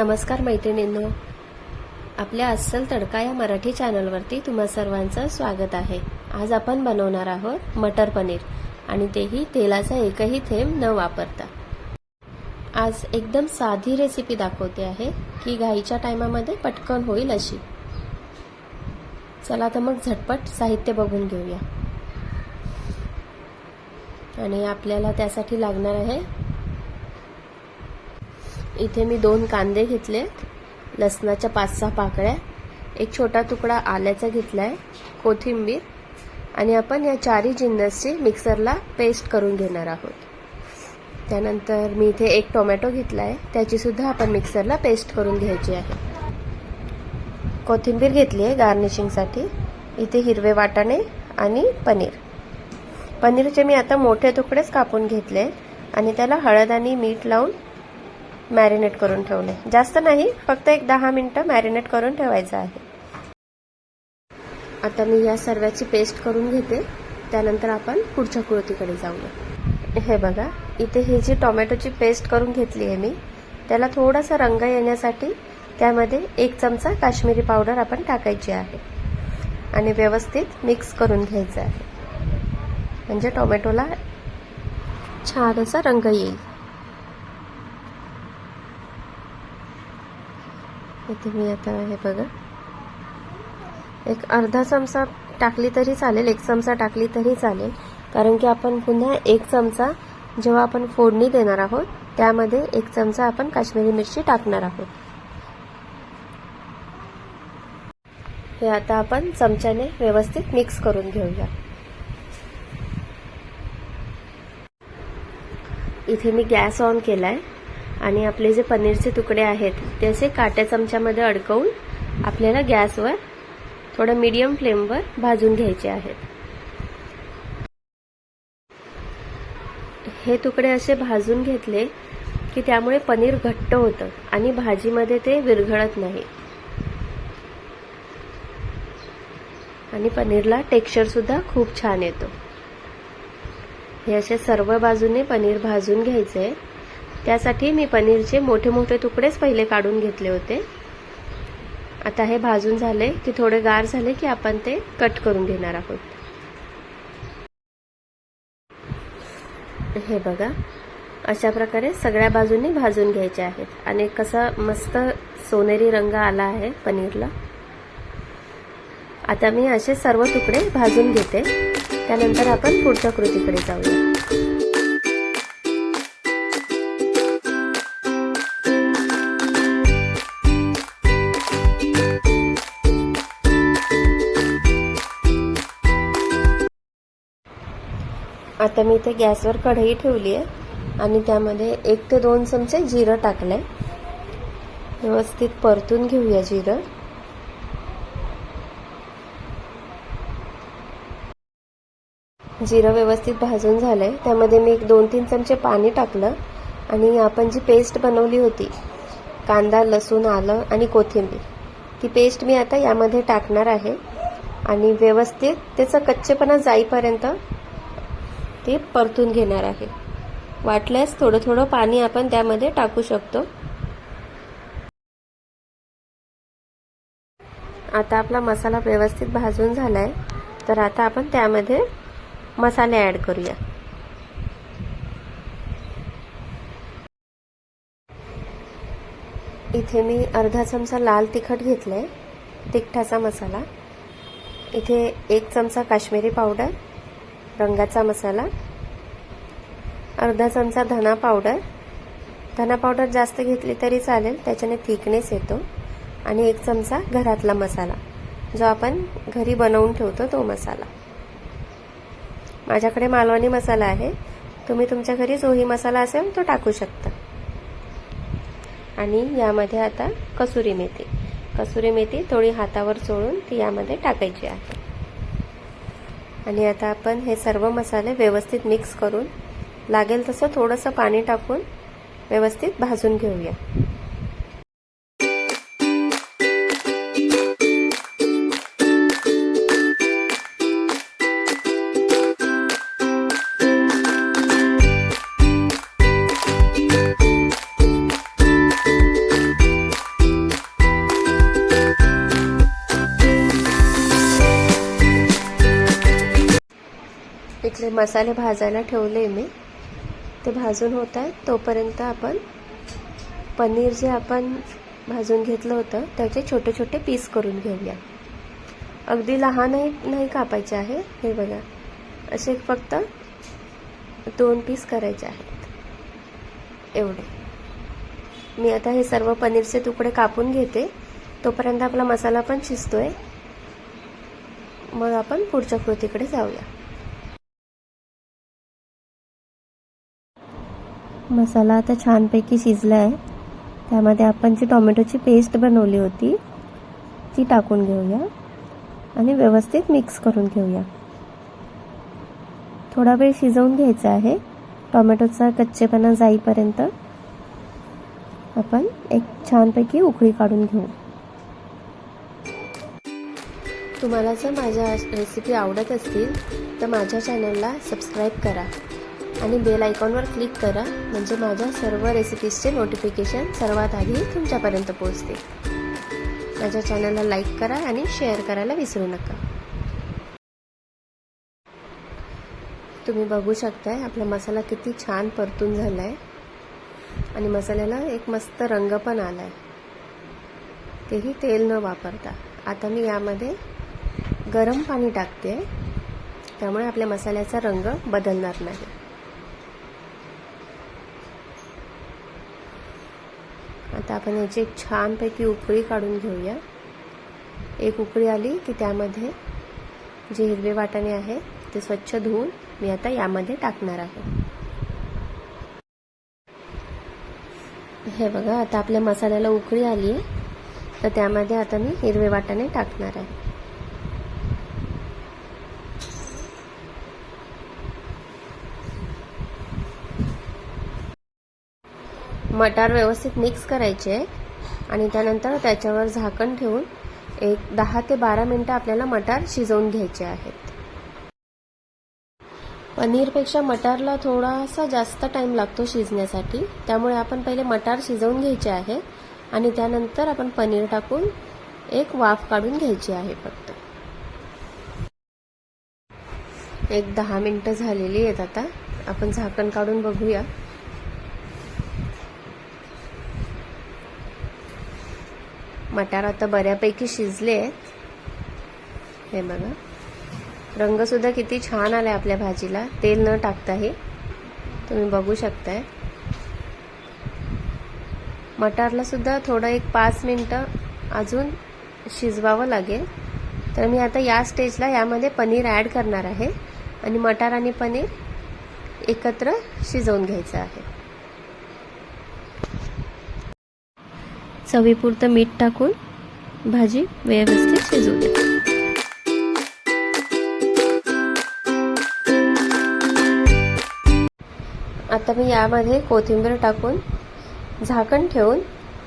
नमस्कार मैत्रिणींनो. आपल्या अस्सल तडका या मराठी चॅनलवरती तुम्हा सर्वांचं स्वागत आहे. आज आपण बनवणार आहोत मटर पनीर आणि तेही तेलाचा एकही थेंब न वापरता. आज एकदम साधी रेसिपी दाखवते आहे की घाईच्या टायमामध्ये पटकन होईल अशी. चला तर मग झटपट साहित्य बघून घेऊया. आणि आपल्याला त्यासाठी लागणार आहे इथे मी दोन कांदे घेतले. लसणाच्या पाच सहा पाकळ्या. एक छोटा तुकडा आल्याचा घेतला आहे कोथिंबीर. आणि आपण या चारही जिन्नसची मिक्सरला पेस्ट करून घेणार आहोत. त्यानंतर मी इथे एक टोमॅटो घेतला आहे त्याचीसुद्धा आपण मिक्सरला पेस्ट करून घ्यायची आहे. कोथिंबीर घेतली आहे गार्निशिंगसाठी. इथे हिरवे वाटाणे आणि पनीर. पनीरचे मी आता मोठे तुकडेच कापून घेतले. आणि त्याला हळद आणि मीठ लावून मॅरिनेट करून ठेवले. जास्त नाही फक्त एक दहा मिनटं मॅरिनेट करून ठेवायचं आहे. आता मी या सर्वाची पेस्ट करून घेते. त्यानंतर आपण पुढच्या कृतीकडे जाऊया. हे बघा इथे ही जी टोमॅटोची पेस्ट करून घेतली आहे मी त्याला थोडासा रंग येण्यासाठी त्यामध्ये एक चमचा काश्मीरी पावडर आपण टाकायची आहे. आणि व्यवस्थित मिक्स करून घ्यायचं आहे. म्हणजे टोमॅटोला छान असा रंग येईल. इथे मी आता हे बघा. एक अर्धा चमचा टाकली तरी चालेल एक चमचा टाकली तरी चालेल. कारण की आपण पुन्हा एक चमचा जेव्हा आपण फोडणी देणार आहोत त्यामध्ये एक चमचा आपण काश्मीरी मिरची टाकणार आहोत. हे आता आपण चमच्याने व्यवस्थित मिक्स करून घेऊया. इथे मी गॅस ऑन केलाय. आणि आपले जे पनीरचे तुकडे आहेत ते असे काट्या चमच्यामध्ये अडकवून आपल्याला गॅसवर थोडं मीडियम फ्लेमवर भाजून घ्यायचे आहेत. हे तुकडे असे भाजून घेतले की त्यामुळे पनीर घट्ट होतं आणि भाजीमध्ये ते विरघळत नाही. आणि पनीरला टेक्स्चर सुद्धा खूप छान येतो. हे असे सर्व बाजूने पनीर भाजून घ्यायचे. त्यासाठी मी पनीरचे मोठे मोठे तुकडेच पहिले काढून घेतले होते. आता हे भाजून झाले की थोडे गार झाले की आपण ते कट करून घेणार आहोत. हे बघा अशा प्रकारे सगळ्या बाजूंनी भाजून घ्यायचे आहेत. आणि कसा मस्त सोनेरी रंग आला आहे पनीरला. आता मी असे सर्व तुकडे भाजून घेते. त्यानंतर आपण पुढच्या कृतीकडे जाऊया. आता मी इथे गॅसवर कढई ठेवली आहे आणि त्यामध्ये एक ते दोन चमचे जिरं टाकलं आहे व्यवस्थित परतून घेऊया जिरं. जिरं व्यवस्थित भाजून झालं आहे त्यामध्ये मी एक दोन तीन चमचे पाणी टाकलं आणि आपण जी पेस्ट बनवली होती कांदा लसूण आलं आणि कोथिंबीर ती पेस्ट मी आता यामध्ये टाकणार आहे. आणि व्यवस्थित त्याचा कच्चेपणा जाईपर्यंत ते परतून घेणार आहे. वाटल्यास थोडं थोडं पाणी आपण त्यामध्ये टाकू शकतो. आता आपला मसाला व्यवस्थित भाजून झाला आहे तर आता आपण त्यामध्ये मसाले ॲड करूया. इथे मी अर्धा चमचा लाल तिखट घेतलं आहे तिखटाचा मसाला. इथे एक चमचा काश्मीरी पावडर. रंगाचा मसाला अर्धा चमचा धना पावडर. धना पावडर जास्त घेतली तरी चालेल त्याच्याने थिकनेस येतो. आणि एक चमचा घरातला मसाला जो आपण घरी बनवून ठेवतो तो मसाला. माझ्याकडे मालवणी मसाला आहे. तुम्ही तुमच्या घरी जोही मसाला असेल तो टाकू शकता. आणि यामध्ये आता कसुरी मेथी. कसुरी मेथी थोडी हातावर चोळून ती यामध्ये टाकायची आहे. आणि आता आपण हे सर्व मसाले व्यवस्थित मिक्स करून लागेल तसं थोडंसं पाणी टाकून व्यवस्थित भाजून घेऊया. आपले मसाले भाजायला ठेवले मी. ते भाजून होत आहेत. तोपर्यंत आपण पनीर जे आपण भाजून घेतलं होतं त्याचे छोटे छोटे पीस करून घेऊया. अगदी लहानही नाही कापायचे आहे. हे बघा असे फक्त दोन पीस करायचे आहेत. एवढे. मी आता हे सर्व पनीरचे तुकडे कापून घेते. तोपर्यंत आपला मसाला पण शिजतोय. मग आपण पुढच्या कृतीकडे जाऊया. मसाला आता छानपैकी शिजला आहे त्यामध्ये आपण जी टोमॅटोची पेस्ट बनवली होती ती टाकून घेऊया आणि व्यवस्थित मिक्स करून घेऊया. थोडा वेळ शिजवून घ्यायचा आहे. टोमॅटोचा कच्चेपणा जाईपर्यंत आपण एक छानपैकी उकळी काढून घेऊ. तुम्हाला जर माझ्या रेसिपी आवडत असतील तर माझ्या चॅनलला सबस्क्राईब करा. आणि बेल आयकॉनवर क्लिक करा म्हणजे माझ्या सर्व रेसिपीजचे नोटिफिकेशन सर्वात आधी तुमच्यापर्यंत पोहोचते माझ्या चॅनलला लाईक करा आणि शेअर करायला विसरू नका. तुम्ही बघू शकताय आपला मसाला किती छान परतून झाला आहे आणि मसाल्याला एक मस्त रंग पण आला आहे तेही तेल न वापरता. आता मी यामध्ये गरम पाणी टाकते त्यामुळे आपल्या मसाल्याचा रंग बदलणार नाही. आता आपण याची एक छानपैकी उकळी काढून घेऊया. एक उकळी आली की त्यामध्ये जे हिरवे वाटाणे आहे ते स्वच्छ धुवून मी आता यामध्ये टाकणार आहे. हे बघा आता आपल्या मसाल्याला उकळी आली आहे तर त्यामध्ये आता मी हिरवे वाटाणे टाकणार आहे. मटार व्यवस्थित मिक्स करायचे आणि त्यानंतर त्याच्यावर झाकण ठेवून एक दहा ते बारा मिनटं आपल्याला मटार शिजवून घ्यायचे आहेत. पनीरपेक्षा मटारला थोडासा जास्त टाईम लागतो शिजण्यासाठी. त्यामुळे आपण पहिले मटार शिजवून घ्यायचे आहे. आणि त्यानंतर आपण पनीर टाकून एक वाफ काढून घ्यायची आहे फक्त. एक दहा मिनटं झालेली आहेत आता. आपण झाकण काढून बघूया. मटार आता बऱ्यापैकी शिजले आहेत. हे बघा. रंगसुद्धा किती छान आलाय आपल्या भाजीला. तेल न टाकताही. तुम्ही बघू शकताय. मटारला सुद्धा थोडं एक पाच मिनटं अजून शिजवावं लागेल. तर मी आता या स्टेजला यामध्ये पनीर ॲड करणार आहे. आणि मटार आणि पनीर एकत्र शिजवून घ्यायचं आहे. चवीपुरतं मीठ टाकून भाजी व्यवस्थित शिजू द्या. आता मी यामध्ये कोथिंबीर टाकून झाकण ठेवून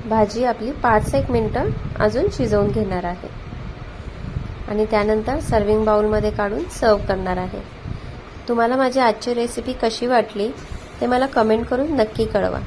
भाजी आपली पाच एक मिनटं अजून शिजवून घेणार आहे. आणि त्यानंतर सर्विंग बाउलमध्ये काढून सर्व करणार आहे. तुम्हाला माझी आजची रेसिपी कशी वाटली ते मला कमेंट करून नक्की कळवा.